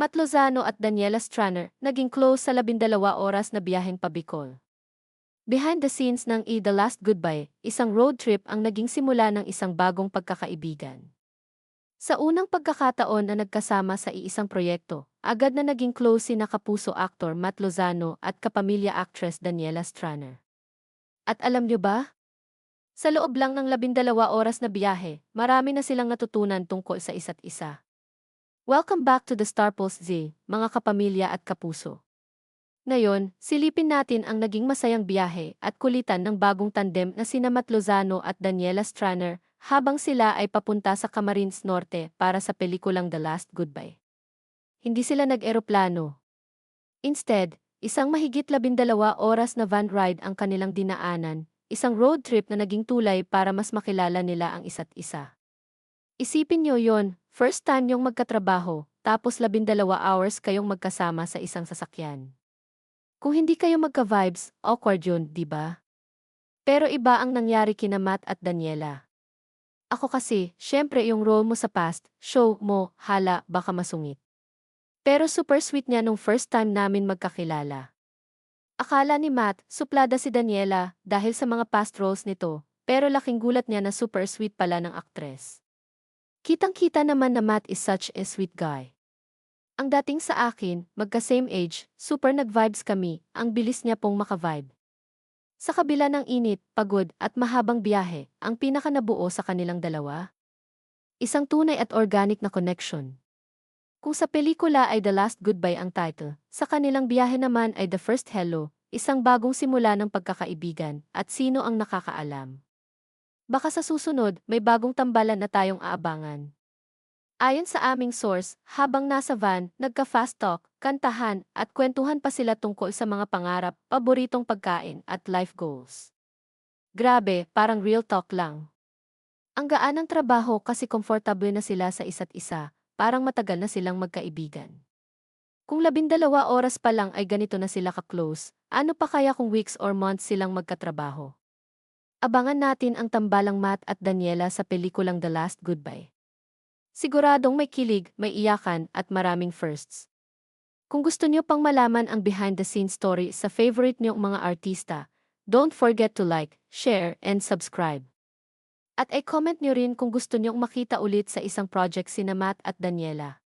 Matt Lozano at Daniela Stranner naging close sa labindalawa oras na biyaheng pabikol. Behind the scenes ng E The Last Goodbye, isang road trip ang naging simula ng isang bagong pagkakaibigan. Sa unang pagkakataon na nagkasama sa iisang proyekto, agad na naging close si nakapuso actor Matt Lozano at kapamilya actress Daniela Stranner. At alam niyo ba? Sa loob lang ng labindalawa oras na biyahe, marami na silang natutunan tungkol sa isa't isa. Welcome back to the Star Pulse Z, mga kapamilya at kapuso. Ngayon, silipin natin ang naging masayang biyahe at kulitan ng bagong tandem na sina Matt Lozano at Daniela Stranner habang sila ay papunta sa Camarines Norte para sa pelikulang The Last Goodbye. Hindi sila nag-eroplano. Instead, isang mahigit labindalawa oras na van ride ang kanilang dinaanan, isang road trip na naging tulay para mas makilala nila ang isa't isa. Isipin niyo yon, first time niyong magkatrabaho, tapos labindalawa hours kayong magkasama sa isang sasakyan. Kung hindi kayo magka-vibes, awkward yun, di ba? Pero iba ang nangyari kina Matt at Daniela. Ako kasi, syempre yung role mo sa past, show mo, hala, baka masungit. Pero super sweet niya nung first time namin magkakilala. Akala ni Matt, suplada si Daniela dahil sa mga past roles nito, pero laking gulat niya na super sweet pala ng aktres. Kitang-kita naman na Matt is such a sweet guy. Ang dating sa akin, magka-same age, super nag-vibes kami, ang bilis niya pong maka-vibe. Sa kabila ng init, pagod, at mahabang biyahe, ang pinaka nabuo sa kanilang dalawa? Isang tunay at organic na connection. Kung sa pelikula ay The Last Goodbye ang title, sa kanilang biyahe naman ay The First Hello, isang bagong simula ng pagkakaibigan, at sino ang nakakaalam. Baka sa susunod, may bagong tambalan na tayong aabangan. Ayon sa aming source, habang nasa van, nagka-fast talk, kantahan, at kwentuhan pa sila tungkol sa mga pangarap, paboritong pagkain, at life goals. Grabe, parang real talk lang. Ang gaan ng trabaho kasi komportable na sila sa isa't isa, parang matagal na silang magkaibigan. Kung labindalawa oras pa lang ay ganito na sila ka-close, ano pa kaya kung weeks or months silang magkatrabaho? Abangan natin ang tambalang Matt at Daniela sa pelikulang The Last Goodbye. Siguradong may kilig, may iyakan, at maraming firsts. Kung gusto niyo pang malaman ang behind-the-scenes story sa favorite niyong mga artista, don't forget to like, share, and subscribe. At i-comment niyo rin kung gusto niyong makita ulit sa isang project sina Matt at Daniela.